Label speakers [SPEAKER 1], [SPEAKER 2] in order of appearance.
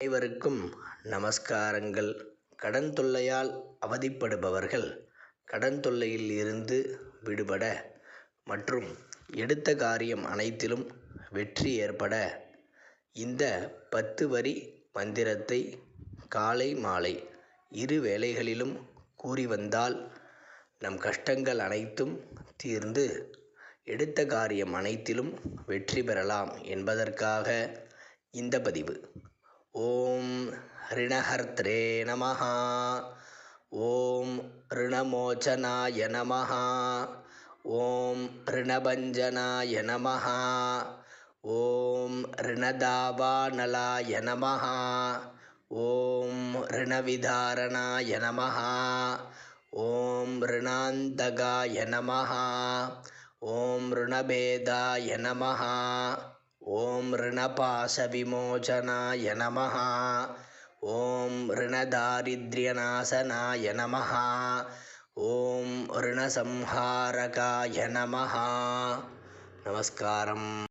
[SPEAKER 1] அனைவருக்கும் நமஸ்காரங்கள். கடன் தொல்லையால் அவதிப்படுபவர்கள் கடன் தொல்லையில் இருந்து விடுபட மற்றும் எடுத்த காரியம் அனைத்திலும் வெற்றி ஏற்பட. இந்த பத்து வரி மந்திரத்தை காலை மாலை இரு வேளைகளிலும் கூறி வந்தால் நம் கஷ்டங்கள் அனைத்தும் தீர்ந்து எடுத்த காரியம் அனைத்திலும் வெற்றி பெறலாம் என்பதற்காக இந்த பதிவு. ஓம் ரிணஹர்த்ரே நம ஓம் ரிணமோச்சனாய நம ஓம் ரிணபஞ்சனாய நம ஓம் ரிணதாபானலாய நம ஓம் ரிணவிதாரணாய நம ஓம் ரிணாந்தகாய நம ஓம் ரிணபேதாய நம ஓம் ரிணபாச ரிணபாசவிமோசனாய நம ஓம் ரிணதாரித்ரியநாசனாய நம ஓம் ரிணசம்ஹாரகாய நம நமஸ்காரம்.